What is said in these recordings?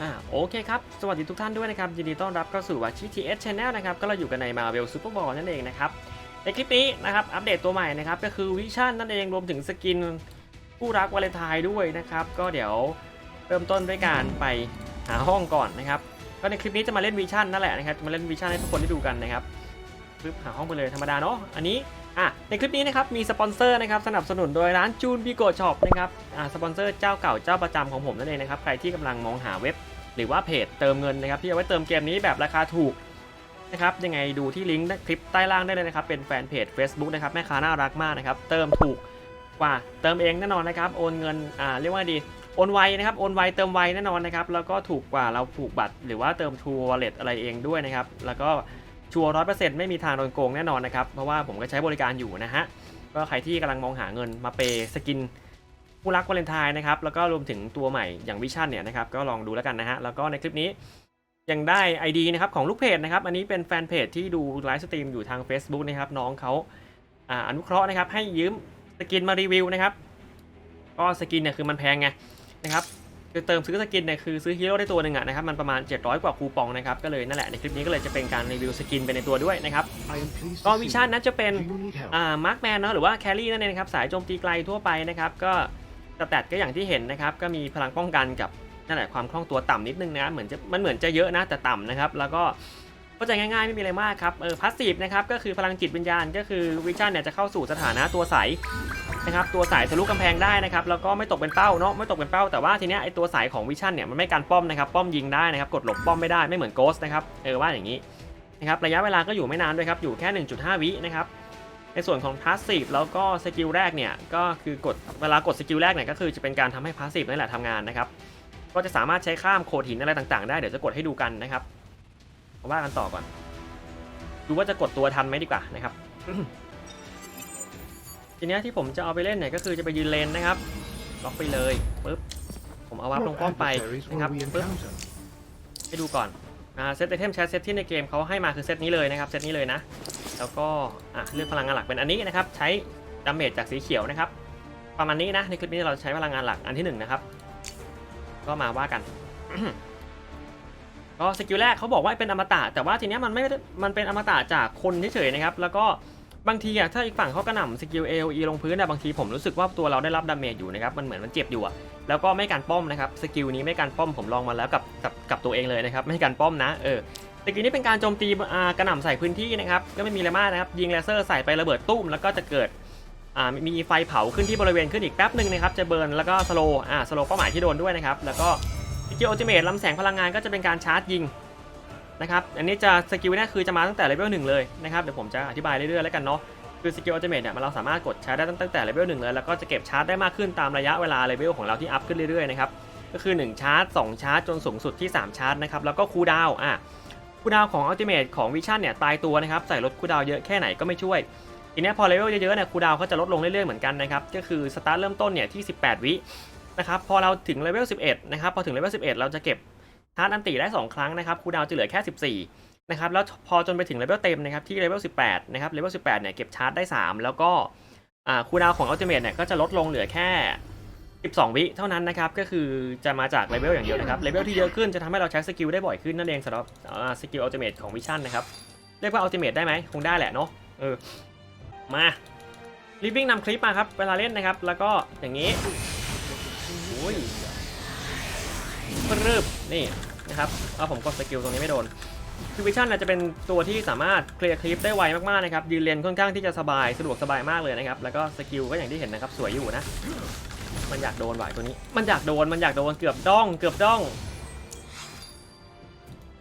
อ่าโอเคครับ สวัสดีทุกท่านด้วยนะครับ ยินดีต้อนรับเข้าสู่วาชิ TS Channel นะครับ ก็เราอยู่กันใน Marvel Super Ball นั่นเองนะครับ ในคลิปนี้นะครับ อัปเดตตัวใหม่นะครับ ก็คือวิชั่นนั่นเองรวมถึงสกินผู้รักวาเลนไทน์ด้วยนะครับ ก็เดี๋ยวเริ่มต้นด้วยการไปหาห้องก่อนนะครับ ก็ในคลิปนี้จะมาเล่นวิชั่นนั่นแหละนะครับ มาเล่นวิชั่นให้ทุกคนได้ดูกันนะครับปึ๊บหาห้องไปเลยธรรมดาเนาะ อันนี้ อะในคลิปนี้นะครับมีสปอนเซอร์นะครับสนับสนุนโดยร้านจูนบิโกช็อปนะครับอ่าสปอนเซอร์เจ้าเก่าเจ้าประจำของผมนั่นเองนะครับใครที่กำลังมองหาเว็บ หรือว่าเพจเติมเงินนะครับที่เอาไว้เติมเกมนี้แบบราคาถูกนะครับยังไงดูที่ลิงก์คลิปใต้ล่างได้เลยนะครับเป็นแฟนเพจ Facebook นะครับแม่ค้าน่ารักมากนะครับเติมถูกกว่าเติมเองแน่นอนนะครับโอนเงินอ่าเรียกว่าดีโอนไวนะครับโอนไวเติมไวแน่นอนนะครับแล้วก็ถูกกว่าเราผูกบัตร หรือว่าเติม True Wallet อะไรเองด้วยนะครับแล้วก็ ชัวร้อยเปอร์เซ็นต์ไม่มีทางโดนโกงแน่นอนนะครับ เพราะว่าผมก็ใช้บริการอยู่นะฮะ ก็ใครที่กำลังมองหาเงินมาเปย์สกินผู้รักวาเลนไทน์นะครับ แล้วก็รวมถึงตัวใหม่อย่างวิชั่นเนี่ยนะครับ ก็ลองดูแล้วกันนะฮะ แล้วก็ในคลิปนี้ยังได้ ID นะครับของลูกเพจนะครับ อันนี้เป็นแฟนเพจที่ดูไลฟ์สตรีมอยู่ทาง Facebook นะครับ น้องเขาอ่าอนุเคราะห์นะครับให้ยืมสกินมารีวิวนะครับ ก็สกินเนี่ยคือมันแพงไงนะครับ คือเติมซื้อสกินเนี่ยคือซื้อฮีโร่ได้ตัวหนึ่งอะนะครับมันประมาณ 700 กว่าคูปองนะครับก็เลยนั่นแหละในคลิปนี้ก็เลยจะเป็นการรีวิวสกินไปในตัวด้วยนะครับก็วิวิชั่นนั้นจะเป็นอ่ามาร์คแมนเนาะหรือว่าแครี่นั่นเองนะครับสายโจมตีไกลทั่วไปนะครับก็สแตทก็อย่างที่เห็นนะครับก็มีพลังป้องกันกับนั่นแหละความคล่องตัวต่ำนิดนึงนะเหมือนจะมันเหมือนจะเยอะนะแต่ต่ำนะครับแล้วก็ เข้าใจง่ายๆไม่มีอะไรมากครับเออพาสซีฟนะครับก็คือพลังจิตวิญญาณก็คือวิชั่นเนี่ยจะเข้าสู่สถานะตัวใสนะครับตัวใสทะลุกำแพงได้นะครับแล้วก็ไม่ตกเป็นเป้าเนาะไม่ตกเป็นเป้าแต่ว่าทีเนี้ยไอตัวใสของวิชั่นเนี่ยมันไม่การป้อมนะครับป้อมยิงได้นะครับกดหลบป้อมไม่ได้ไม่เหมือนโกสนะครับเออว่าอย่างนี้นะครับระยะเวลาก็อยู่ไม่นานด้วยครับอยู่แค่ 1.5 วินะครับในส่วนของพาสซีฟแล้วก็สกิลแรกเนี่ยก็คือกดเวลากดสกิลแรกเนี่ยก็คือจะเป็นการทำให้พาสซีฟนั่นแหละทำงานนะครับก็จะสามารถใช้ข้ามโขดหินอะไรต่างๆ ได้เดี๋ยวจะกดให้ดูกันนะครับ ว่ากันต่อก่อน ดูว่าจะกดตัวทันไหมดีกว่านะครับ ทีนี้ที่ผมจะเอาไปเล่นเนี่ยก็คือจะไปยืนเลนนะครับ ล็อกไปเลยปึ๊บ ผมเอาวับลงป้อมไปนะครับปึ๊บให้ดูก่อน อ่า เซตไอเทมแชทเซตที่ในเกมเขาให้มาคือเซตนี้เลยนะครับ เซตนี้เลยนะ แล้วก็ อะ เลือกพลังงานหลักเป็นอันนี้นะครับ ใช้ดาเมจจากสีเขียวนะครับ ประมาณนี้นะ ในคลิปนี้เราใช้พลังงานหลักอันที่หนึ่งนะครับ ก็มาว่ากัน ก็สกิลแรกเขาบอกว่าเป็นอมตะแต่ว่าทีเนี้ยมันไม่ได้มันเป็นอมตะจากคนเฉยๆนะครับแล้วก็บางทีอะถ้าอีกฝั่งเขากระหน่ำสกิล AOE ลงพื้นอะบางทีผมรู้สึกว่าตัวเราได้รับดาเมจอยู่นะครับมันเหมือนมันเจ็บอยู่อะแล้วก็ไม่การป้อมนะครับสกิลนี้ไม่การป้อมผมลองมาแล้วกับกับกับตัวเองเลยนะครับไม่การป้อมนะเออสกิลนี้เป็นการโจมตีกระหน่ำใส่พื้นที่นะครับก็ไม่มีอะไรมากนะครับยิงเลเซอร์ใส่ไประเบิดตุ้มแล้วก็จะเกิดมีไฟเผาขึ้นที่บริเวณขึ้นอีกแป๊บหนึ่งนะครับจะเบิร์นแล้วก็สโลอ่าสโลเป้าหมายที่โดนด้วยนะครับแล้วก็ สกิลอัลติเมทลำแสงพลังงานก็จะเป็นการชาร์จยิงนะครับอันนี้จะสกิลนี้คือจะมาตั้งแต่เลเวลหนึ่งเลยนะครับเดี๋ยวผมจะอธิบายเรื่อยๆแล้วกันเนาะคือสกิลอัลติเมทเนี่ยมันเราสามารถกดชาร์จได้ตั้งแต่เลเวลหนึ่งเลยแล้วก็จะเก็บชาร์จได้มากขึ้นตามระยะเวลาเลเวลของเราที่อัพขึ้นเรื่อยๆนะครับก็คือ 1 ชาร์จ 2 ชาร์จ จนสูงสุดที่ 3 ชาร์จนะครับแล้วก็คูลดาวน์อะคูลดาวน์ของอัลติเมทของวิชั่นเนี่ยตายตัวนะครับใส่ลดคูลดาวน์เยอะแค่ไหนก็ไม่ช่วยทีนี้พอเลเวลเยอะๆเนี่ยคูลดาวก็จะลดลงเรื่อยๆเหมือนกันนะครับก็คือสตาร์ทเริ่มต้นเนี่ยที่ 18 วิ นะครับพอเราถึงเลเวล11 นะครับ พอถึงเลเวล11 เราจะเก็บชาร์จอันติได้ 2 ครั้งนะครับคูดาวจะเหลือแค่ 14 นะครับ แล้วพอจนไปถึงเลเวลเต็มนะครับที่เลเวล18 นะครับเลเวล18 เนี่ยเก็บชาร์จได้ 3 แล้วก็คูดาวของอัลติเมทเนี่ยก็จะลดลงเหลือแค่ 12 วิเท่านั้นนะครับ ก็คือจะมาจากเลเวลอย่างเดียวนะครับเลเวลที่เยอะขึ้นจะทำให้เราใช้สกิลได้บ่อยขึ้นนั่นเองสำหรับสกิลอัลติเมทของวิชั่นนะครับเรียกว่าอัลติเมทได้ไหมคงได้แหละเนาะเออมาลิฟวิ่งนำคลิปมาครับเวลาเล่นนะครับ แล้วก็อย่างนี้ ยปรึบนี่นะครับเอาผมกดสกิลตรงนี้ไม่โดนคือวิชั่นอาจจะเป็นตัวที่สามารถเคลียร์คลิปได้ไวมากๆนะครับยืนเลนค่อนข้างที่จะสบายสะดวกสบายมากเลยนะครับแล้วก็สกิลก็อย่างที่เห็นนะครับสวยอยู่นะมันอยากโดนไหวตัวนี้ มันอยากโดนมันอยากโดนเกือบด้อง เกือบด้อง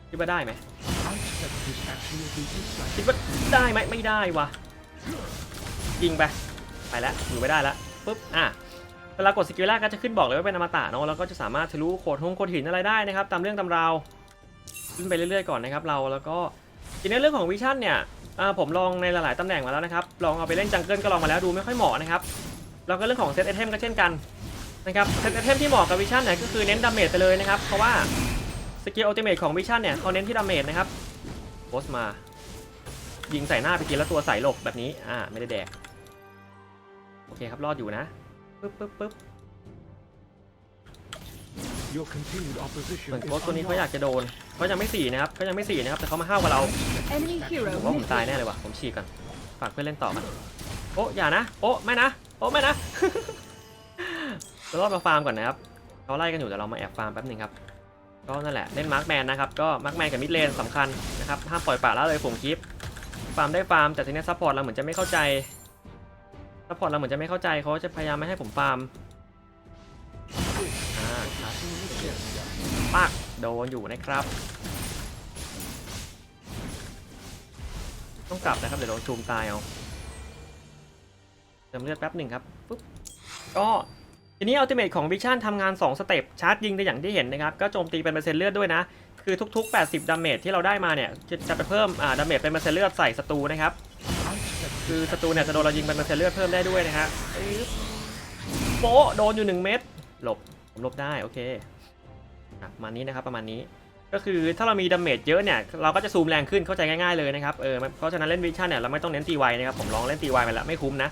คิดว่าได้ไหมคิดว่าได้ไหมไม่ได้วะยิงไปไปแล้วอยู่ไม่ได้แล้วปุ๊บอะ เวลากดสกิลแรกก็จะขึ้นบอกเลยว่าเป็นอมตะเนาะแล้วก็จะสามารถทะลุโขดหงโขดหินอะไรได้นะครับตามเรื่องตามราวขึ้นไปเรื่อยๆก่อนนะครับเราแล้วก็ทีนี้เรื่องของวิชั่นเนี่ยผมลองในหลายๆตำแหน่งมาแล้วนะครับลองเอาไปเล่นจังเกิลก็ลองมาแล้วดูไม่ค่อยเหมาะนะครับแล้วก็เรื่องของเซตไอเทมก็เช่นกันนะครับเซตไอเทมที่เหมาะกับวิชั่นเนี่ยก็คือเน้นดาเมจไปเลยนะครับเพราะว่าสกิลอัลติเมทของวิชั่นเนี่ยเขาเน้นที่ดาเมจนะครับโพสมายิงใส่หน้าไปทีแล้วตัวใส่หลบแบบนี้อ่าไม่ได้แดกโอเคครับรอดอยู่นะ ปึ๊บปึ๊บปึ๊บ Your continued opposition เหมือน is โค้ชตัวนี้เขาอยากจะโดนเขายังไม่สี่นะครับเขายังไม่สี่นะครับแต่เขามาห้าวกับเรา Enemy hero ผมว่าผมตาย missing. แน่เลยว่ะผมฉีกก่อนฝากเพื่อนเล่นต่อกันโอ้อย่านะโอ้ไม่นะโอ้ไม่นะ เรารอดมาฟาร์มก่อนนะครับเขาไล่กันอยู่แต่เรามาแอบฟาร์มแป๊บหนึงครับก็นั่นแหละเล่นมาร์คแมนนะครับก็มาร์คแมนกับมิดเลนสำคัญนะครับห้ามปล่อยป่าละเลยผมคลิปฟาร์มได้ฟาร์มแต่ทีนี้ซัพพอร์ตเราเหมือนจะไม่เข้าใจ ซัพพอร์ตเราเหมือนจะไม่เข้าใจเขาจะพยายามไม่ให้ผมฟาร์มปักโดนอยู่นะครับ ต้องกลับนะครับ เดี๋ยวโดนซูมตายเอาเติมเลือดแป๊บหนึ่งครับปุ๊บก็ทีนี้อัลติเมทของวิชั่นทำงาน 2 สเต็ปชาร์จยิงได้อย่างที่เห็นนะครับ ก็โจมตีเป็นเปอร์เซ็นต์เลือดด้วยนะ คือทุก ๆ 80 ดาเมจที่เราได้มาเนี่ย จะจะไปเพิ่มอ่าดาเมจเป็นเปอร์เซ็นต์เลือดใส่ศัตรูนะครับ คือศัตรูเนี่ยจะโดนเรายิงเป็นเปอร์เซ็นต์เลือดเพิ่มได้ด้วยนะฮะปึ๊บโป๊ะโดนอยู่1เม็ดหลบผมหลบได้โอเคอะประมาณนี้นะครับประมาณนี้ ก็คือถ้าเรามีดาเมจเยอะเนี่ยเราก็จะซูมแรงขึ้นเข้าใจง่ายๆเลยนะครับเออเพราะฉะนั้นเล่นวิชั่นเนี่ยเราไม่ต้องเน้นตีไวนะครับผมลองเล่นตีไวไปแล้วไม่คุ้มนะ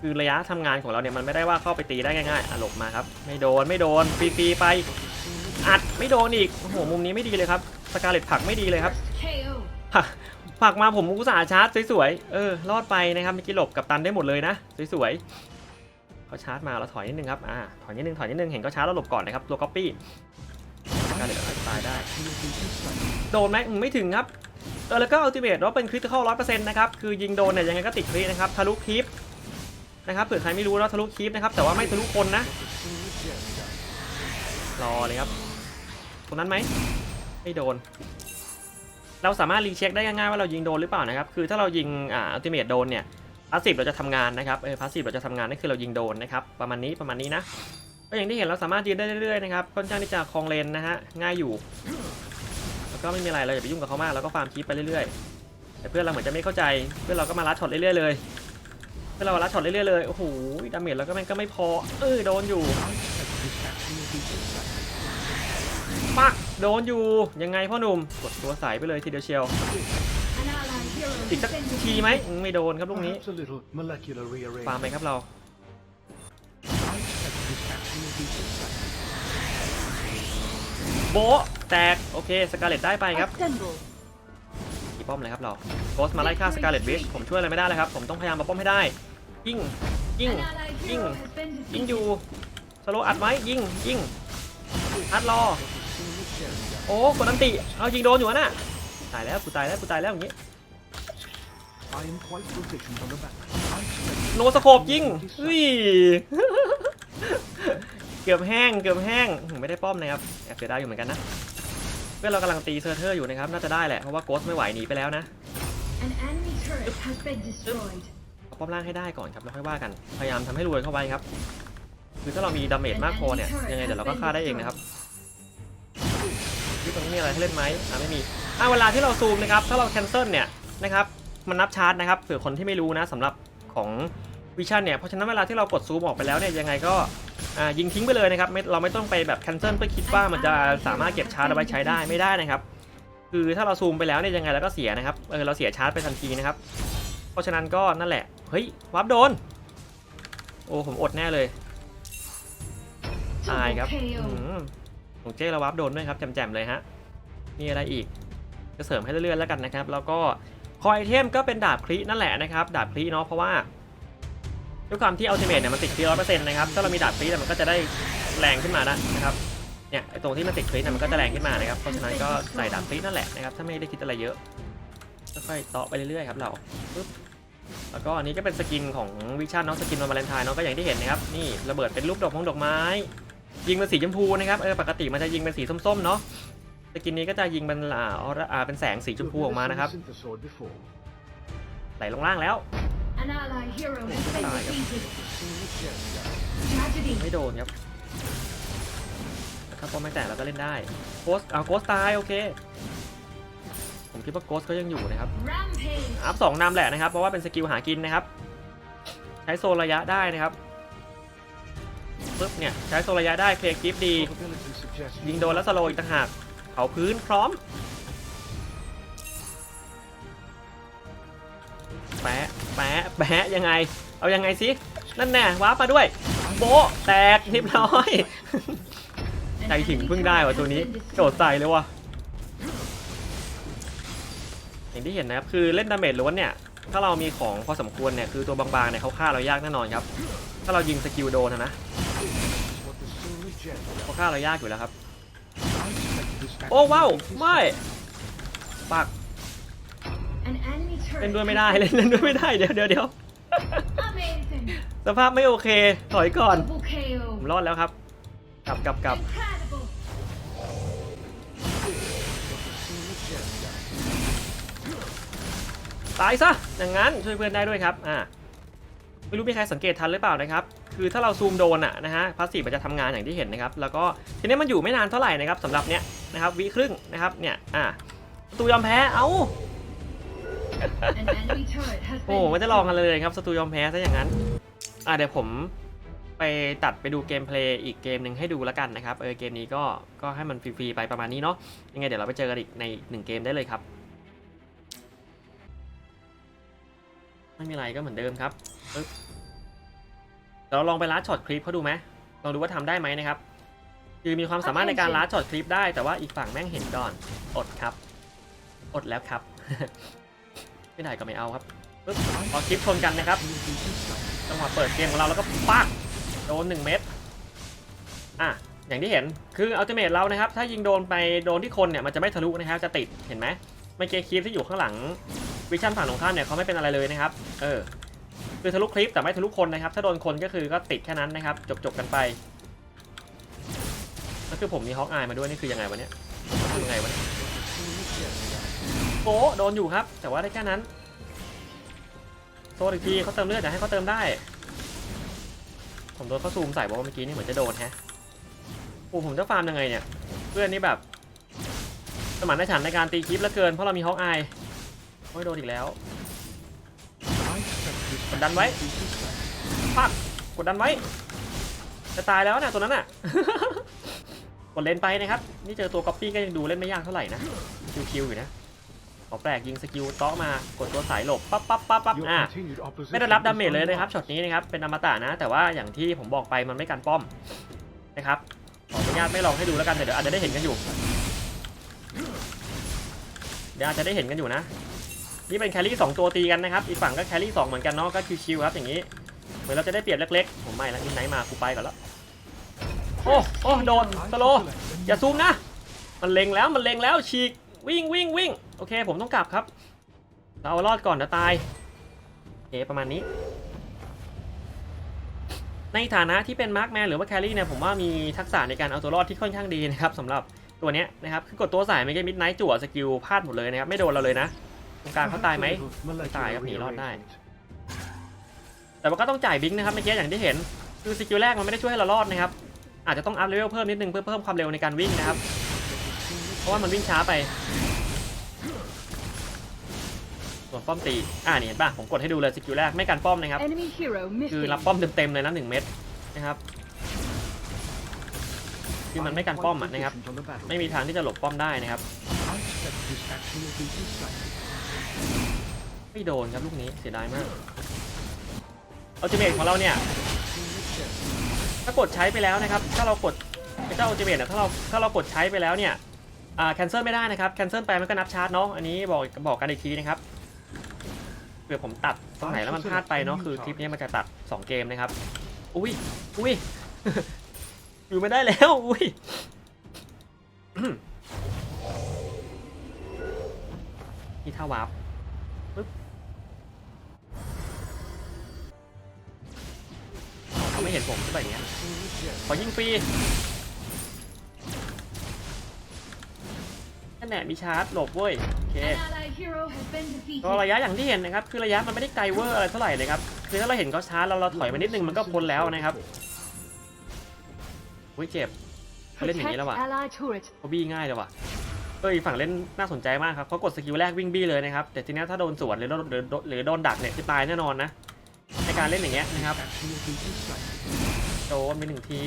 คือระยะทำงานของเราเนี่ยมันไม่ได้ว่าเข้าไปตีได้ง่ายๆอะหลบมาครับไม่โดนไม่โดนฟรีๆไปอัดไม่โดนอีกโอ้โหมุมนี้ไม่ดีเลยครับสกาเลตผลักไม่ดีเลยครับ KO. ผลักมาผมอุตส่าห์ชาร์จสวยๆ เออ รอดไปนะครับเมื่อกี้หลบกับตันได้หมดเลยนะ สวยๆเขาชาร์จมาเราถอยนิดนึงครับ อ่า ถอยนิดนึง ถอยนิดนึง เห็นเขาชาร์จแล้วหลบก่อนนะครับตัวก๊อปปี้กาเลตตายได้ โดนไหมอืมไม่ถึงครับ เออแล้วก็อัลติเมทว่าเป็นคริติคอลร้อยเปอร์เซ็นต์นะครับ คือยิงโดนเนี่ยยังไงก็ติดครินะครับ ทะลุคลิปนะครับ เผื่อใครไม่รู้แล้วทะลุคลิปนะครับ แต่ว่าไม่ทะลุคนนะ รอเลยครับ ตรงนั้นไหมไม่โดน เราสามารถรีเช็คได้ง่ายๆว่าเรายิงโดนหรือเปล่านะครับ คือถ้าเรายิงอ่าอัลติเมทโดนเนี่ยพาสซีฟเราจะทำงานนะครับเออพาสซีฟเราจะทำงานนั่นคือเรายิงโดนนะครับประมาณนี้ประมาณนี้นะก็อย่างที่เห็นเราสามารถยืนได้เรื่อยๆนะครับค่อนข้างที่จะคลองเลนนะฮะง่ายอยู่ แล้วก็ไม่มีอะไรเราอย่าไปยุ่งกับเขามากเราก็ฟาร์มคีปไปเรื่อยๆแต่เพื่อนเราเหมือนจะไม่เข้าใจเพื่อนเราก็มาลัดช็อตเรื่อยๆเลยเพื่อนเราลัดช็อตเรื่อยๆเลยโอ้โหดาเมจแล้วก็มันก็ไม่พอเออโดนอยู่ ปักโดนอยู่ยังไงพ่อหนุ่มกดตัวสายไปเลยทีเดียวเชียว An allied hero อีกสัก defended ทีไหมอืมไม่โดนครับลูกนี้ Perhaps a little molecular ฟาร์มไป rearrangement. ครับเราโบะแตกโอเคสกาเลตได้ไปครับ Assemble. กี่ป้อมเลยครับเราโกสมาไล่ฆ่าสกาเลตวิชผมช่วยอะไรไม่ได้เลยครับ ผมต้องพยายามมาป้อมให้ได้ ยิงยิง An allied Ying. hero has been ยิง defeated. อยู่สโลว์อัดไว้ยิงยิงอัดรอ โอ้กดอันติ เอายิงโดนอยู่อะน่ะตายแล้วกูตายแล้วกูตายแล้วอย่างงี้ I am quite proficient on the back. โนสโคปยิงเฮ้ยเกือบแห้งเกือบแห้งอื้อไม่ได้ป้อมนะครับแอบเสียดายอยู่เหมือนกันนะเพื่อนเรากำลังตีเซอร์เทอร์อยู่นะครับน่าจะได้แหละเพราะว่าโกสไม่ไหวหนีไปแล้วนะ An enemy turret has been destroyed. เอาป้อมล่างให้ได้ก่อนครับแล้วค่อยว่ากันพยายามทำให้รวยเข้าไว้ครับคือถ้าเรามีดาเมจมากพอเนี่ยยังไงเดี๋ยวเราก็ฆ่าได้เองนะครับ ที่ตรงนี้มีอะไรให้เล่นไหมอ่าไม่มีอ่าเวลาที่เราซูมนะครับถ้าเราแคนเซิลเนี่ยนะครับมันนับชาร์จนะครับเผื่อคนที่ไม่รู้นะสำหรับของวิชั่นเนี่ยเพราะฉะนั้นเวลาที่เรากดซูมออกไปแล้วเนี่ยยังไงก็อ่ายิงทิ้งไปเลยนะครับไม่เราไม่ต้องไปแบบแคนเซิลเพื่อคิดว่ามันจะสามารถเก็บชาร์จเอาไว้ใช้ได้ไม่ได้นะครับ คือถ้าเราซูมไปแล้วเนี่ยยังไงเราก็เสียนะครับเออเราเสียชาร์จไปทันทีนะครับ เพราะฉะนั้นก็นั่นแหละเฮ้ยวับโดน โอ้ผมอดแน่เลยตายครับ ของเจ้เราวับโดนด้วยครับแจมๆเลยฮะมีอะไรอีกก็เสริมให้เรื่อยๆแล้วกันนะครับ แล้วก็คอยเทมก็เป็นดาบคลีนั่นแหละนะครับดาบคลีเนาะเพราะว่าด้วยความที่อัลติเมทเนี่ยมันติดคลีร้อยเปอร์เซ็นต์นะครับถ้าเรามีดาบคลีเนี่ยมันก็จะได้แรงขึ้นมานะนะครับเนี่ยไอตรงที่มันติดคลีเนี่ยมันก็จะแรงขึ้นมานะครับเพราะฉะนั้นก็ใส่ดาบคลีนั่นแหละนะครับถ้าไม่ได้คิดอะไรเยอะค่อยๆเตาะไปเรื่อยๆครับเราปึ๊บแล้วก็อันนี้ก็เป็นสกินของวิชั่นเนาะสกินวันวาเลนไทน์เนาะก็อย่างที่เห็นนะครับนี่ระเบิดเป็นรูปดอกมงดอกไม้ ยิงเป็นสีชมพูนะครับเออปกติมันจะยิงเป็นสีส้มๆเนาะสกินนี้ก็จะยิงเป็นอ่าออร่าอ่าเป็นแสงสีชมพูออกมานะครับ Synthesord before. ไหลลงล่างแล้ว An allied hero has been Sorry. defeated. Tragedy. ไม่โดนครับถ้าป้อมไม่แตกเราก็เล่นได้โกสเอาโกสตายโอเค ผมคิดว่าโกสก็ยังอยู่นะครับ Rampage. อัพสองนำแหละนะครับ เพราะว่าเป็นสกิลหากินนะครับ ใช้โซนระยะได้นะครับ ปึ๊บเนี่ยใช้โซนระยะได้เคลียร์กิฟต์ดี ยิงโดนแล้วสโลอีกต่างหากเผาพื้นพร้อมแปะแปะแปะยังไง เอายังไงสินั่นแน่ว้าปมาด้วย โบะแตกเรียบร้อย ใจถึงเพิ่งได้ว่ะตัวนี้โดดใส่เลยว่ะอย่างที่เห็นนะครับคือเล่นดาเมจล้วนเนี่ยถ้าเรามีของพอสมควรเนี่ยคือตัวบางๆเนี่ยเขาฆ่าเรายากแน่นอนครับ ถ้าเรายิงสกิลโดนนะ solar gem เขาฆ่าเรายากอยู่แล้วครับ I expected this โอ้ว้าว factory to be ไม่ปัก An enemy turret เล่นด้วยไม่ has ได้ been เล่นเล่นด้วยไม่ได้เดี๋ยวเดี๋ยวเดี๋ยว Amazing. สภาพไม่โอเคถอยก่อน Double KO. ผมรอดแล้วครับ กลับกลับกลับ Incredible. solar gem does. ตายซะอย่างนั้นช่วยเพื่อนได้ด้วยครับอ่า ไม่รู้มีใครสังเกตทันหรือเปล่านะครับ คือถ้าเราซูมโดนอะนะฮะพาสซีฟมันจะทำงานอย่างที่เห็นนะครับ แล้วก็ทีนี้มันอยู่ไม่นานเท่าไหร่นะครับสำหรับเนี้ยนะครับวิครึ่งนะครับเนี่ยอ่าประตูยอมแพ้เอ้า An enemy turret has โอ้ been ไม่ได้ลองกันเลยครับสตูยอมแพ้ซะอย่างนั้นอ่าเดี๋ยวผมไปตัดไปดูเกมเพลย์อีกเกมหนึ่งให้ดูแล้วกันนะครับเออเกมนี้ก็ก็ให้มันฟรีๆไปประมาณนี้เนาะยังไงเดี๋ยวเราไปเจอกันอีกในหนึ่งเกมได้เลยครับ ไม่มีอะไรก็เหมือนเดิมครับปึ๊บเดี๋ยวเราลองไปลัดช็อตคลิปเขาดูไหมลองดูว่าทำได้ไหมนะครับ คือมีความสามารถในการลัดช็อตคลิปได้แต่ว่าอีกฝั่งแม่งเห็นก่อน อดครับ อดแล้วครับ ไม่ได้ก็ไม่เอาครับปึ๊บพอคลิปชนกันนะครับจังหวะเปิดเกมของเราแล้วก็ปักโดน1เม็ดอะอย่างที่เห็นคืออัลติเมทเรานะครับ ถ้ายิงโดนไปโดนที่คนเนี่ยมันจะไม่ทะลุนะครับจะติดเห็นไหมเมื่อกี้คลิปที่อยู่ข้างหลัง วิชั่นฝั่งตรงข้ามเนี่ยเขาไม่เป็นอะไรเลยนะครับ เออ คือทะลุคลิปแต่ไม่ทะลุคนนะครับ ถ้าโดนคนก็คือก็ติดแค่นั้นนะครับ จบจบกันไปแล้วคือผมมีฮอกอายมาด้วยนี่คือยังไงวะเนี่ยทำยังไงวะเนี่ยโอ้โดนอยู่ครับ แต่ว่าได้แค่นั้นโทษอีกทีเขาเติมเลือดอยากให้เขาเติมได้ ผมโดนเขาซูมใส่บอกว่าเมื่อกี้นี่เหมือนจะโดนแฮะโอ้ผมจะฟาร์มยังไงเนี่ย เพื่อนนี่แบบสมานฉันในการตีคลิปแล้วเกินเพราะเรามีฮอกอาย โอ้ยโดนอีกแล้ว I expected this Còn đánh mấy? factory to be safe. ปักกดดันไว้ จะตายแล้วนะตัวนั้นน่ะ กดเลนไปนะครับ นี่เจอตัวก๊อปปี้ก็ยังดูเล่นไม่ยากเท่าไหร่นะ คิวๆอยู่นะขอแปลกยิงสกิลเตาะมากดตัวสายหลบปั๊บปั๊บปั๊บปั๊บ Your อะ continued opposition ไม่ได้รับ is ดาเมจเลยนะครับ unlocked. ช็อตนี้นะครับเป็นอมตะนะ แต่ว่าอย่างที่ผมบอกไปมันไม่กันป้อมนะครับขออนุญาตไม่ลองให้ดูแล้วกันแต่เดี๋ยวอาจจะได้เห็นกันอยู่เดี๋ยวอาจจะได้เห็นกันอยู่นะ นี่เป็นแครี่สองตัวตีกันนะครับ อีกฝั่งก็แครี่สองเหมือนกันเนาะ ก็ชิวๆครับอย่างนี้ เหมือนเราจะได้เปรียบเล็กๆ ผมไม่ละมินไนท์มากูไปก่อนแล้วโอ้โอ้โดนสโลอย่าซูมนะ มันเล็งแล้วมันเล็งแล้วฉีกวิ่งวิ่งวิ่งโอเค ผมต้องกลับครับ เราเอารอดก่อนจะตายโอเคประมาณนี้ ในฐานะที่เป็นมาร์คแมนหรือว่าแครี่เนี่ยผมว่ามีทักษะในการเอาตัวรอดที่ค่อนข้างดีนะครับสำหรับตัวเนี้ยนะครับคือกดตัวสายไม่ใช่มิดไนท์จั่วสกิลพลาดหมดเลยนะครับไม่โดนเราเลยนะ รงกลางเขาตายไหม molecular ตายครับหนีรอดได้ rearrangement. แต่ว่าก็ต้องจ่ายบิงค์นะครับเมื่อกี้อย่างที่เห็น คือสกิลแรกมันไม่ได้ช่วยให้เรารอดนะครับ อาจจะต้องอัพเลเวลเพิ่มนิดนึงเพื่อเพิ่มความเร็วในการวิ่งนะครับ เพราะว่ามันวิ่งช้าไปส่วนป้อมตี อ่านี่เห็นป่ะ ผมกดให้ดูเลยสกิลแรกไม่กันป้อมนะครับ Enemy hero คือ missing. รับป้อมเต็มๆเลยนะหนึ่งเม็ดนะครับคือมันไม่กันป้อมอะนะครับ Positions on the battle. ไม่มีทางที่จะหลบป้อมได้นะครับ ไม่โดนครับลูกนี้เสียดายมากอัลติเมทของเราเนี่ย ถ้ากดใช้ไปแล้วนะครับ ถ้าเรากดเจ้าอัลติเมทเนี่ยถ้าเราถ้าเรากดใช้ไปแล้วเนี่ยอ่าแคนเซิลไม่ได้นะครับแคนเซิลไปมันก็นับชาร์จเนาะอันนี้บอกบอกกันอีกทีนะครับเผื่อผมตัดตรงไหนแล้วมันพลาดไปเนาะคือคลิปนี้มันจะตัด 2 เกมนะครับ อุ้ยอุ้ยอยู่ไม่ได้แล้วอุ้ยนี่ท่าวาร์ป เขาไม่เห็นผมใช่ไหมอย่างเงี้ยขอยิงฟรีนั่นแหละมีชาร์จหลบเว้ยโอเคก็ระยะอย่างที่เห็นนะครับคือระยะมันไม่ได้ไกลเวอร์อะไรเท่าไหร่เลยครับคือถ้าเราเห็นเขาชาร์จเราเราถอยไปนิดนึงมันก็พ้นแล้วนะครับอุ้ยเจ็บเขาเล่นอย่างนี้แล้วว่ะเขาบี้ง่ายเลยว่ะเอ้ยฝั่งเล่นน่าสนใจมากครับเขากดสกิลแรกวิ่งบี้เลยนะครับแต่ทีนี้ถ้าโดนสวนหรือโดนหรือโดนดักเนี่ยคือตายแน่นอนนะ ในการเล่นอย่างเงี้ยนะครับ Action will be decisive. โดนไปหนึ่งที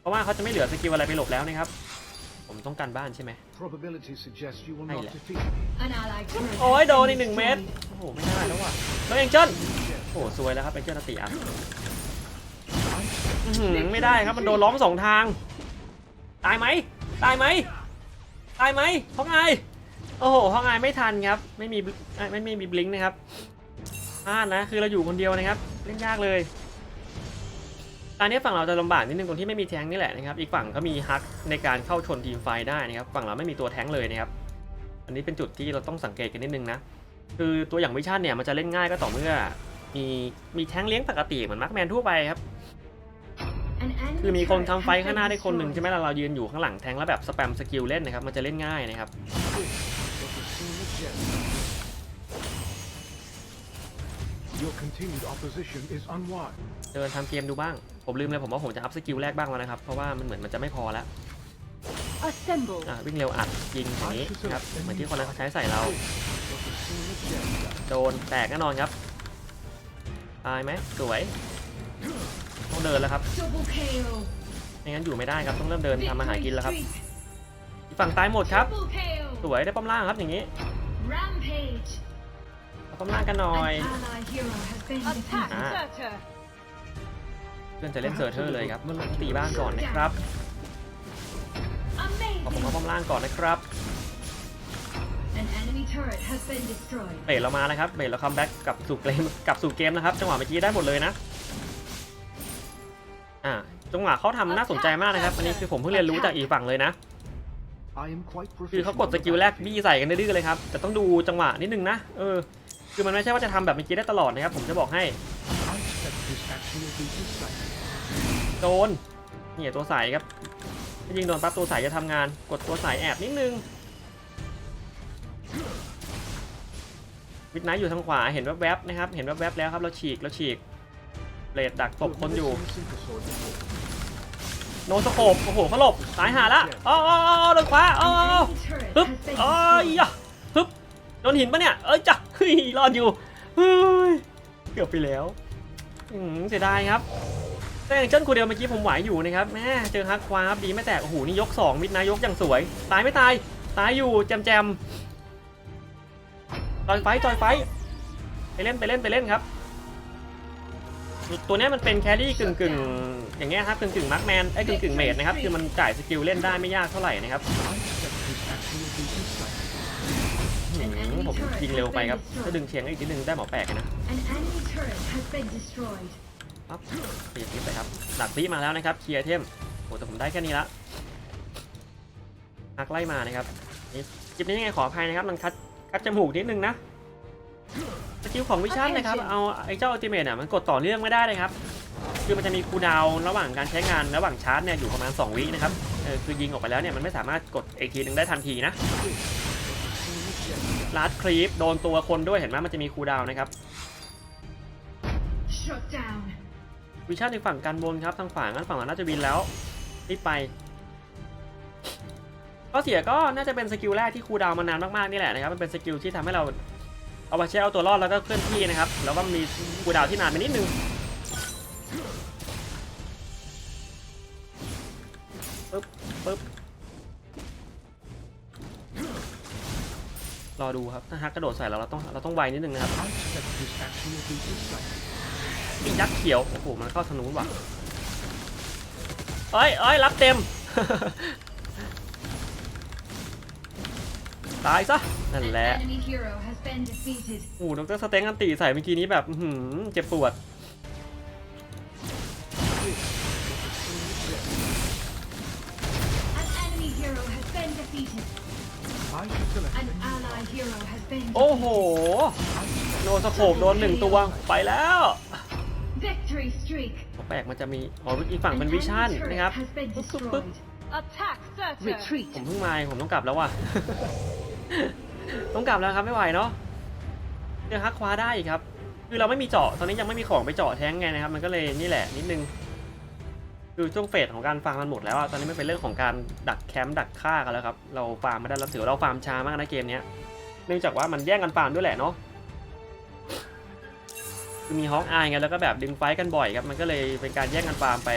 เพราะว่าเขาจะไม่เหลือสกิลอะไรไปหลบแล้วนะครับ ผมต้องการบ้านใช่ไหม Probability suggests you will Hay not là- defeat me. An allied turret. โอ้ย has โดน been อีกหนึ่งเม็ด destroyed. โอ้โหไม่ได้แล้วว่ะแล้วเอ็งเจิ้น Gem. โอ้โหซวยแล้วครับเอ็งเจิ้นตีอะ I expect อื้อหือไม่ได้ครับมันโดนล้อมสองทาง ตายไหมตายไหมตายไหมห้องไอโอ้โหห้องไอไม่ทันครับ ไม่มีเอ้ยไม่ไม่มีบลิงก์นะครับ พลาดนะ คือเราอยู่คนเดียวนะครับ เล่นยากเลยตอนนี้ฝั่งเราจะลำบากนิดนึงตรงที่ไม่มีแทงนี่แหละนะครับ อีกฝั่งก็มีฮักในการเข้าชนทีมไฟได้นะครับ ฝั่งเราไม่มีตัวแทงเลยนะครับ อันนี้เป็นจุดที่เราต้องสังเกตกันนิดนึงนะ คือตัวอย่างวิชั่นเนี่ยมันจะเล่นง่ายก็ต่อเมื่อ มีมีแทงเลี้ยงปกติเหมือนมาร์คแมนทั่วไปครับ คือมีคนทำไฟข้างหน้าได้คนหนึ่งใช่ไหมล่ะเรายืนอยู่ข้างหลังแทงแล้วแบบสแปมสกิลเล่นนะครับ มันจะเล่นง่ายนะครับ Your continued opposition is unwise. เดินทำเกมดูบ้าง ผมลืมเลยผมว่าผมจะอัพสกิลแรกบ้างแล้วนะครับ เพราะว่ามันเหมือนมันจะไม่พอแล้ว Assemble. อะวิ่งเร็วอัดยิงอย่างนี้ครับ เหมือนที่คนนั้นเขาใช้ใส่เรา Was the scene again. โดนแตกแน่นอนครับ ตายไหมสวย ต้องเดินแล้วครับ Double KO. ไม่งั้นอยู่ไม่ได้ครับ ต้องเริ่มเดินทำอาหาร Victory กินแล้วครับ streak. อีกฝั่งตายหมดครับ Triple KO. สวยได้ป้อมล่างครับอย่างนี้ Rampage. เอาป้อมล่างกันหน่อย An ally hero has been Attack defeated. Surtur! เพื่อนจะเล่นเซอร์เทอร์เลยครับตีบ้านก่อนนะครับขอผม Amazing. เอาป้อมล่างก่อนนะครับ An enemy turret has been destroyed. เบรเรามาแล้วครับเบรเราคัมแบ็กกลับสู่เกมกลับสู่เกมนะครับจังหวะเมื่อกี้ได้หมดเลยนะอ่าจังหวะเขาทำน่าสนใจมากนะครับอันนี้คือผมเพิ่งเรียนรู้จากอีกฝั่งเลยนะ I am quite คือ proficient เขากด on ส the กิลแรก battlefield. บี้ใส่กันดื้อๆเลยครับแต่ต้องดูจังหวะนิดนึงนะเออ คือมันไม่ใช่ว่าจะทำแบบเมื่อกี้ได้ตลอดนะครับ ผมจะบอกให้ โดนเนี่ยตัวใสครับถ้ายิงโดนปั๊บตัวใสจะทำงาน กดตัวใสแอบนิดนึง วิดไนท์อยู่ทางขวาเห็นแวบๆนะครับ เห็นแวบๆแล้วครับเราฉีกเราฉีกเลดดักตบคนอยู่โนสโคปโอ้โหเขาหลบตายหาละอ๋ออ๋อโดนขวาอ๋อ An อ๋อฮึบอ๋อยะฮึบโดนหินปะเนี่ย เอ้ยจ้ะ ฮ้ยรอดอยู่เฮ้ยเกือบไปแล้วเสียดายครับแต่อย่างเช่นคูเดียวเมื่อกี้ผมไหวอยู่นะครับแม่เจอฮักควาครับดีไม่แตกโอ้โหนี่ยกสองมิดนะยกอย่างสวย ตายไม่ตาย ตายอยู่แจมแจมจอยไฟจอยไฟไปเล่นไปเล่นไปเล่นครับ ตัวนี้มันเป็นแครี่กึ่งกึ่งอย่างเงี้ยครับกึ่งกึ่งมาร์คแมนไอ้กึ่งกึ่งเมดนะครับคือมันจ่ายสกิลเล่นได้ไม่ยากเท่าไหร่นะครับ ผมยิงเร็วไปครับ ถ้าดึงเชียงอีกนิดนึงได้หมอแปลกเลยนะ An enemy turret has been destroyed. ปั๊บเปลี่ยนทิศไปครับหลักปีมาแล้วนะครับ เคลียร์ไอเทมโอ้แต่ผมได้แค่นี้ละฮักไล่มานะครับนี่คลิปนี้ยังไงขออภัยนะครับมันคัดคัดจมูกนิดนึงนะสกิลของวิชั่นนะครับ เอาไอ้เจ้าอัลติเมทอะมันกดต่อเนื่องไม่ได้เลยครับ คือมันจะมีคูลดาวน์ระหว่างการใช้งานระหว่างชาร์จเนี่ยอยู่ประมาณ 2 วินะครับ เออคือยิงออกไปแล้วเนี่ยมันไม่สามารถกดอีกทีหนึงได้ทันทีนะ ลาดครีปโดนตัวคนด้วยเห็นไหมมันจะมีคูลดาวน์นะครับ Shut down. วิชั่นในฝั่งการบนครับทางฝั่งนั้นฝั่งเราน่าจะบินแล้วรีบไปก็เสียก็น่าจะเป็นสกิลแรกที่คูลดาวน์มานานมากๆนี่แหละนะครับมันเป็นสกิลที่ทำให้เราเอาไปใช้เอาตัวรอดแล้วก็เคลื่อนที่นะครับแล้วก็มีคูลดาวน์ที่นานไปนิดนึงปึ๊บปึ๊บ รอดูครับ ถ้าฮักกระโดดใส่เราเราต้องเราต้องไวนิดนึงนะครับ I expect this action will be decisive. มียักษ์เขียว โอ้โห มันเข้าทางนู้นว่ะเอ้ยเอ้ยรับเต็ม ตายซะ นั่น An แหละ enemy hero has been defeated. โอ้โหดรสเต็งอันตีใส่เมื่อกี้นี้แบบอื้อหือเจ็บปวด โอ้โห defeated. โดนสโคบโดนหนึ่งตัวไปแล้ว Victory streak. แปลกมันจะมีอ๋ออีกฝั่ง An เป็นวิชั่น enemy turret นะครับ has been ปึ๊บปึ๊บปึ๊บ destroyed. Attack Surtur! Retreat. ผมเพิ่งมาผมต้องกลับแล้วว่ะ ต้องกลับแล้วครับไม่ไหวเนาะเจอฮักคว้าได้อีกครับ คือเราไม่มีเจาะตอนนี้ยังไม่มีของไปเจาะแท้งไงนะครับ มันก็เลยนี่แหละนิดนึงคือช่วงเฟสของการฟาร์มมันหมดแล้วอะตอนนี้ไม่เป็นเรื่องของการดักแคมป์ดักฆ่ากันแล้วครับ เราฟาร์มไม่ได้แล้วถือว่าเราฟาร์มช้ามากนะเกมเนี้ยเนื่องจากว่ามันแย่งกันฟาร์มด้วยแหละเนาะคือมีฮอกอายไงแล้วก็แบบดึงไฟกันบ่อยครับมันก็เลยเป็นการแย่งกันฟาร์มไป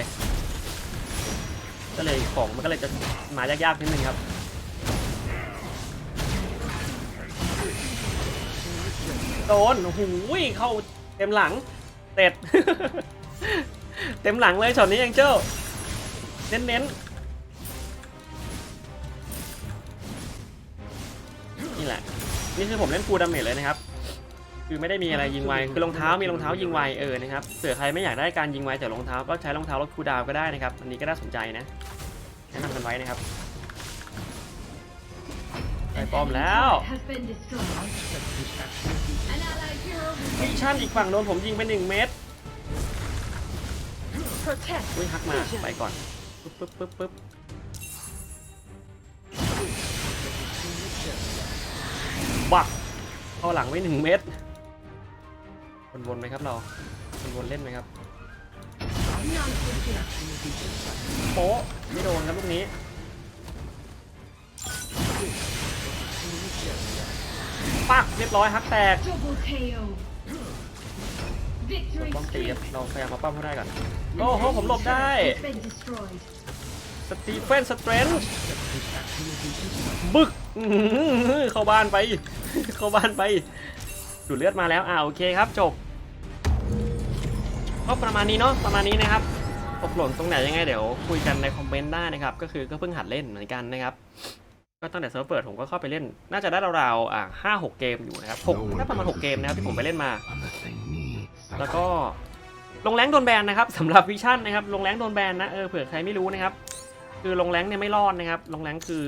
ก็เลยของมันก็เลยจะมายากๆนิดนึงครับโดนโอ้โหเข้าเต็มหลังเสร็จเต็มหลังเลยช็อตนี้ยังเจ้าเน้น นี่คือผมเล่นฟูลดาเมจเลยนะครับ คือไม่ได้มีอะไรยิงไว คือรองเท้ามีรองเท้ายิงไวเออนะครับเผื่อใครไม่อยากได้การยิงไวจากรองเท้าก็ใช้รองเท้าลดคูลดาวน์ก็ได้นะครับ อันนี้ก็น่าสนใจนะแนะนำกันไว้นะครับได้ An ป้อม enemy แล้ว turret has been destroyed. An allied hero has มิชชั่นอีกฝั่งโดนผมยิงไปหนึ่งเม็ด protect. อุ้ยฮักมาไปก่อนปึ๊บปึ๊บปึ๊บปึ๊บ บักเข้าหลังไว้หนึ่งเม็ดวนๆไหมครับเราวนๆเล่นไหมครับ Nice retreat. โป๊ะไม่โดนครับลูกนี้ปักเรียบร้อยฮักแตก Double KO. Victory ป้อมตีครับ sweep. เราพยายามมาป้อมเขาได้ก่อน An โอ้โห enemy ผมหลบได้ สตีเฟนสเตรนจ์บึกอื้อหือเข้าบ้านไป เข้าบ้านไป ดูดเลือดมาแล้วอ่าโอเคครับจบก็ประมาณนี้เนาะประมาณนี้นะครับตกหล่นตรงไหนยังไงเดี๋ยวคุยกันในคอมเมนต์ได้นะครับ ก็คือก็เพิ่งหัดเล่นเหมือนกันนะครับ ก็ตั้งแต่เซิร์ฟเปิดผมก็เข้าไปเล่น น่าจะได้ราวๆอ่าห้าหกเกมอยู่นะครับหกน่าประมาณหกเกมนะครับที่ผมไปเล่นมา แล้วก็ลงแรงโดนแบนนะครับสำหรับวิชั่นนะครับลงแรงโดนแบนนะเออเผื่อใครไม่รู้นะครับ คือลงแรงเนี่ยไม่รอดนะครับ ลงแรงคือ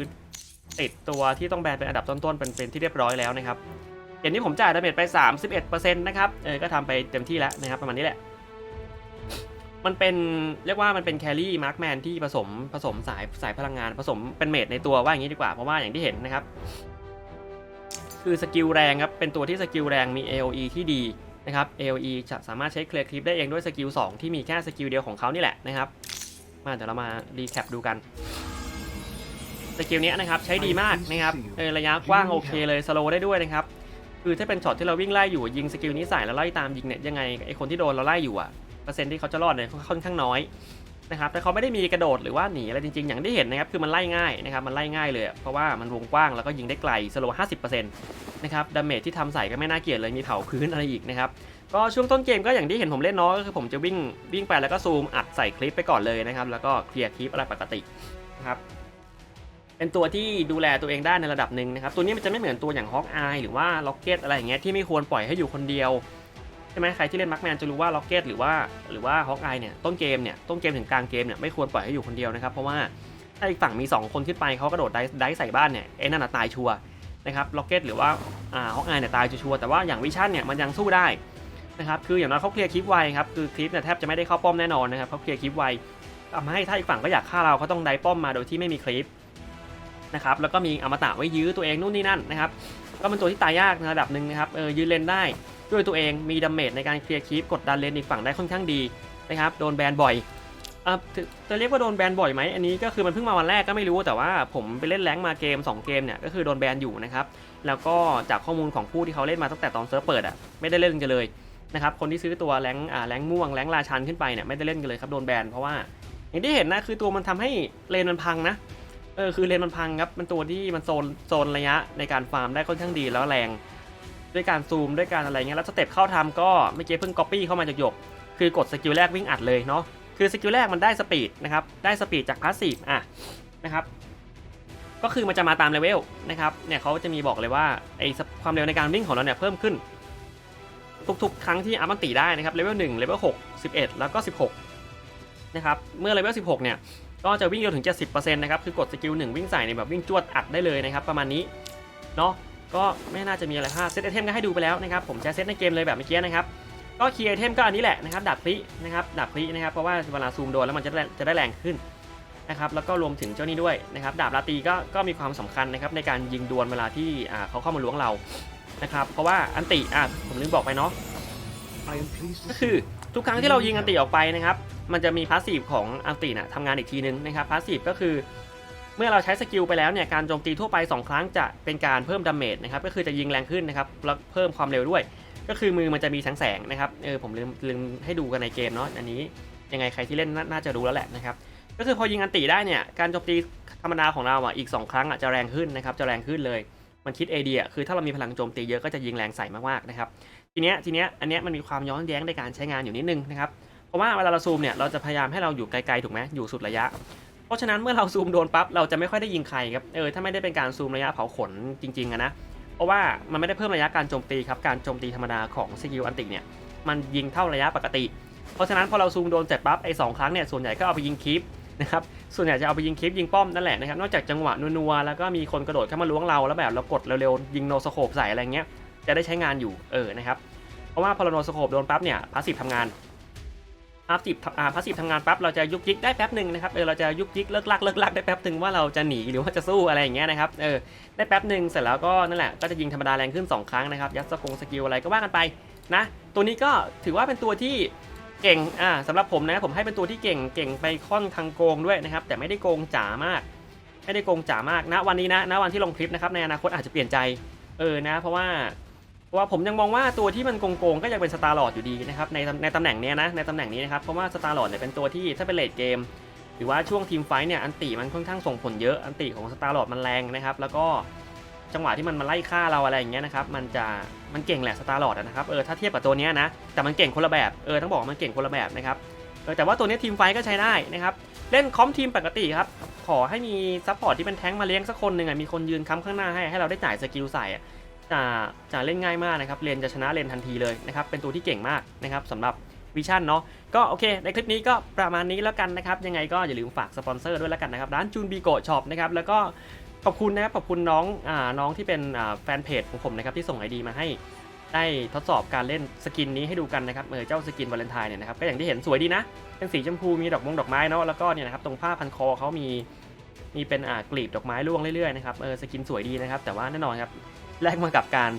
ติดตัวที่ต้องแบนเป็นอันดับต้นๆ เป็นเป็นที่เรียบร้อยแล้วนะครับอย่างนี้ผมจ่ายดาเมจไป 31%นะครับ เออ ก็ทำไปเต็มที่แล้วนะครับ ประมาณนี้แหละ มันเป็นเรียกว่ามันเป็นแครี่มาร์คแมนที่ผสมผสมสายสายพลังงานผสมเป็นเมดในตัวว่าอย่างนี้ดีกว่า เพราะว่าอย่างที่เห็นนะครับ คือสกิลแรงครับ เป็นตัวที่สกิลแรงมี AOE ที่ดีนะครับ AOE จะสามารถใช้เคลียร์คลิปได้เองด้วยสกิล2ที่มีแค่สกิลเดียวของเขานี่แหละนะครับ มาเดี๋ยวเรามารีแคปดูกันสกิลเนี้ยนะครับใช้ดีมากนะครับเออระยะกว้างโอเคเลยสโลได้ด้วยนะครับคือถ้าเป็นช็อตที่เราวิ่งไล่อยู่ยิงสกิลนี้ใส่แล้วไล่ตามยิงเนี่ยยังไงไอคนที่โดนเราไล่อยู่อะเปอร์เซ็นต์ที่เขาจะรอดเนี่ยค่อนข้างน้อยนะครับแต่เขาไม่ได้มีกระโดดหรือว่าหนีอะไรจริงๆ อย่างที่เห็นนะครับคือมันไล่ง่ายนะครับมันไล่ง่ายเลยอะเพราะว่ามันวงกว้างแล้วก็ยิงได้ไกลสโล50%นะครับดาเมจที่ทำใส่ก็ไม่น่าเกลียดเลยมีเผาพื้นอะไรอีกนะครับ ก็ช่วงต้นเกมก็อย่างที่เห็นผมเล่นเนาะก็คือผมจะวิ่งวิ่งไปแล้วก็ซูมอัดใส่คลิปไปก่อนเลยนะครับแล้วก็เคลียร์คลิปอะไรปกตินะครับเป็นตัวที่ดูแลตัวเองได้ในระดับหนึ่งนะครับตัวนี้มันจะไม่เหมือนตัวอย่างฮอกอายหรือว่าล็อกเก็ตอะไรอย่างเงี้ยที่ไม่ควรปล่อยให้อยู่คนเดียวใช่ไหมใครที่เล่นมักแมนจะรู้ว่าล็อกเก็ตหรือว่าหรือว่าฮอกอายเนี่ยต้นเกมเนี่ยต้นเกมถึงกลางเกมเนี่ยไม่ควรปล่อยให้อยู่คนเดียวนะครับเพราะว่าถ้าอีกฝั่งมี 2 คนขึ้นไปเขากระโดดได้ใส่บ้านเนี่ยไอ้นั่นตายชัวนะครับล็อกเก็ตหรือว่าฮอกอายเนี่ยตายชัวแต่ว่าอย่างวิชั่นเนี่ยมันยังสู้ได้ นะครับคืออย่างน้อยเขาเคลียร์คลิปไวครับคือคลิปเนี่ยแทบจะไม่ได้เข้าป้อมแน่นอนนะครับเขาเคลียร์คลิปไวทำให้ถ้าอีกฝั่งก็อยากฆ่าเราเขาต้องได้ป้อมมาโดยที่ไม่มีคลิปนะครับแล้วก็มีอมตะไว้ยื้อตัวเองนู่นนี่นั่นนะครับก็เป็นตัวที่ตายยากในระดับหนึ่งนะครับเออยืนเลนได้ด้วยตัวเองมีดาเมจในการเคลียร์คลิปกดดันเลนอีกฝั่งได้ค่อนข้างดีนะครับโดนแบนบ่อยอะถึจะเรียกว่าโดนแบนบ่อยไหมอันนี้ก็คือมันเพิ่งมาวันแรกก็ไม่รู้แต่ว่าผมไปเล่นแรงมาเกมสองเกมเนี่ยก็คือโดนแบนอยู่นะครับแล้วก็จากข้อมูลของผู้ที่เขาเล่นมาตั้งแต่ตอนเซิร์ฟเปิดอะไม่ได้เล่นกันเลย นะครับคนที่ซื้อตัวแรงอ่าแรงม่วงแรงราชันขึ้นไปเนี่ยไม่ได้เล่นกันเลยครับโดนแบนเพราะว่าอย่างที่เห็นนะคือตัวมันทำให้เลนมันพังนะเออคือเลนมันพังครับมันตัวที่มันโซนโซนระยะในการฟาร์มได้ค่อนข้างดีแล้วแรง ด้วยการซูมด้วยการอะไรเงี้ยแล้วสเต็ปเข้าทำก็เมื่อกี้เพิ่งก๊อปปี้เข้ามาจากหยกคือกดสกิลแรกวิ่งอัดเลยเนาะคือสกิลแรกมันได้สปีดนะครับได้สปีดจากพาสซีฟอะนะครับก็คือมันจะมาตามเลเวลนะครับเนี่ยเขาจะมีบอกเลยว่าไอความเร็วในการวิ่งของเราเนี่ยเพิ่มขึ้น ทุกๆ ครั้งที่อัพมันตีได้นะครับเลเวล1เลเวล6 11แล้วก็16นะครับเมื่อเลเวล16เนี่ยก็จะวิ่งเร็วถึง 70%นะครับ คือกดสกิล1วิ่งใส่ในแบบวิ่งจวดอัดได้เลยนะครับ ประมาณนี้ เนาะก็ไม่น่าจะมีอะไรพลาดเซตไอเทมก็ให้ดูไปแล้วนะครับ ผมใช้เซตในเกมเลยแบบเมื่อกี้นะครับ ก็คีย์ไอเทมก็อันนี้แหละนะครับดาบพลินะครับดาบพลินะครับ เพราะว่าเวลาซูมโดนแล้วมันจะได้จะได้แรงขึ้นนะครับ แล้วก็รวมถึงเจ้านี้ด้วยนะครับ ดาบลาตีก็ก็มีความสำคัญนะครับในการยิงดวลเวลาที่อ่าเขาเข้ามาล้วงเรา นะครับ เพราะว่าอันติอะผมลืมบอกไปเนาะก็คือทุกครั้งที่เรายิงอันติออกไปนะครับ มันจะมีพาสซีฟของอันติน่ะทำงานอีกทีนึงนะครับพาสซีฟก็คือเมื่อเราใช้สกิลไปแล้วเนี่ยการโจมตีทั่วไป 2 ครั้งจะเป็นการเพิ่มดาเมจนะครับก็คือจะยิงแรงขึ้นนะครับแล้วเพิ่มความเร็วด้วย ก็คือมือมันจะมีแสงแสงนะครับเออผมลืมลืมให้ดูกันในเกมเนาะอันนี้ยังไงใครที่เล่นน่าน่าจะรู้แล้วแหละนะครับก็คือพอยิงอันติได้เนี่ยการโจมตีธรรมดาของเราอะอีก 2 ครั้งอะจะแรงขึ้นนะครับจะแรงขึ้นเลย มันคิด AD อะคือถ้าเรามีพลังโจมตีเยอะก็จะยิงแรงใส่มากๆนะครับ ทีเนี้ยทีเนี้ยอันเนี้ยมันมีความย้อนแย้งในการใช้งานอยู่นิดนึงนะครับ เพราะว่าเวลาเราซูมเนี่ยเราจะพยายามให้เราอยู่ไกลๆถูกไหมอยู่สุดระยะ เพราะฉะนั้นเมื่อเราซูมโดนปั๊บเราจะไม่ค่อยได้ยิงใครครับ เออถ้าไม่ได้เป็นการซูมระยะเผาขนจริงๆนะ เพราะว่ามันไม่ได้เพิ่มระยะการโจมตีครับ การโจมตีธรรมดาของสกิลอันติเนี่ยมันยิงเท่าระยะปกติ เพราะฉะนั้นพอเราซูมโดนเสร็จปั๊บไอ้สองครั้งเนี่ยส่วนใหญ่ก็เอาไปยิงคลิป นะครับส่วนใหญ่จะเอาไปยิงคลิปยิงป้อมนั่นแหละนะครับนอกจากจังหวะนัวๆแล้วก็มีคนกระโดดเข้ามาล้วงเราแล้วแบบเรากดเร็วๆยิงโนสโคปใส่อะไรเงี้ยจะได้ใช้งานอยู่เออนะครับเพราะว่าพอเราโนสโคปโดนปั๊บเนี่ยพาสซีฟทำงานพาสซีฟอ่าพาสซีฟทำงานปั๊บเราจะยุกยิกได้แป๊บหนึ่งนะครับเออเราจะยุกยิกเลิกลักเลิกลักได้แป๊บหนึ่งว่าเราจะหนีหรือว่าจะสู้อะไรอย่างเงี้ยนะครับเออได้แป๊บหนึ่งเสร็จแล้วก็นั่นแหละก็จะยิงธรรมดาแรงขึ้น 2 ครั้งนะครับยัดสกงสกิลอะไรก็ว่ากันไปนะตัวนี้ก็ถือว่าเป็นตัวที่ เก่งอ่าสำหรับผมนะผมให้เป็นตัวที่เก่งเก่งไปค่อนทางโกงด้วยนะครับแต่ไม่ได้โกงจ๋ามาก ไม่ได้โกงจ๋ามากนะวันนี้นะณวันที่ลงคลิปนะครับในอนาคตอาจจะเปลี่ยนใจเออนะ เพราะว่าเพราะว่าผมยังมองว่าตัวที่มันโกงๆก็ยังเป็นสตาร์ลอดอยู่ดีนะครับในในตำแหน่งนี้นะในตำแหน่งนี้นะครับเพราะว่าสตาร์ลอดเนี่ยเป็นตัวที่ถ้าเป็นเลดเกม หรือว่าช่วงทีมไฟท์เนี่ยอันติมันค่อนข้างส่งผลเยอะอันติของสตาร์ลอดมันแรงนะครับแล้วก็ จังหวะที่มันมาไล่ฆ่าเราอะไรอย่างเงี้ยนะครับมันจะมันเก่งแหละสตาร์ลอดนะครับเออถ้าเทียบกับตัวเนี้ยนะแต่มันเก่งคนละแบบเออต้องบอกมันเก่งคนละแบบนะครับเออแต่ว่าตัวเนี้ยทีมไฟท์ก็ใช้ได้นะครับเล่นคอมทีมปกติครับขอให้มีซัพพอร์ตที่เป็นแท้งมาเลี้ยงสักคนหนึ่งอะมีคนยืนค้ำข้างหน้าให้ให้เราได้จ่ายสกิลใส่จะจะเล่นง่ายมากนะครับเลนจะชนะเลนทันทีเลยนะครับเป็นตัวที่เก่งมากนะครับสำหรับวิชั่นเนาะก็โอเคในคลิปนี้ก็ประมาณนี้แล้วกันนะครับยังไงก็อย่าลืมฝากสปอนเซอร์ด้วยแล้วกันนะครับร้านจูนบีโกช็อปนะครับแล้วก็ ขอบคุณนะครับขอบคุณน้องอ่าน้องที่เป็นอ่าแฟนเพจของผมนะครับที่ส่งไอดีมาให้ได้ทดสอบการเล่นสกินนี้ให้ดูกันนะครับเออเจ้าสกินวาเลนไทน์เนี่ยนะครับก็อย่างที่เห็นสวยดีนะ เป็นสีชมพูมีดอกมงดอกไม้เนาะแล้วก็เนี่ยนะครับตรงผ้าพันคอเขามีมีเป็นอ่ากลีบดอกไม้ร่วงเรื่อยๆนะครับเออสกินสวยดีนะครับแต่ว่าแน่นอนครับแลกมากับการ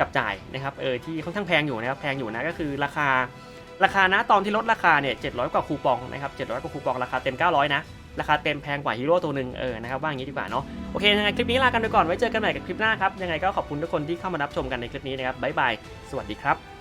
จับจ่ายนะครับเออที่ค่อนข้างแพงอยู่นะครับแพงอยู่นะก็คือราคาราคานะตอนที่ลดราคาเนี่ย700 กว่าคูปองนะครับ700 กว่าคูปองราคาเต็ม 900 นะ ราคาเต็มแพงกว่าฮีโร่ตัวหนึ่งเออนะครับว่าอย่างนี้ดีกว่าเนาะโอเคยังไงคลิปนี้ลากันไปก่อนไว้เจอกันใหม่กับคลิปหน้าครับยังไงก็ขอบคุณทุกคนที่เข้ามารับชมกันในคลิปนี้นะครับบ๊ายบายสวัสดีครับ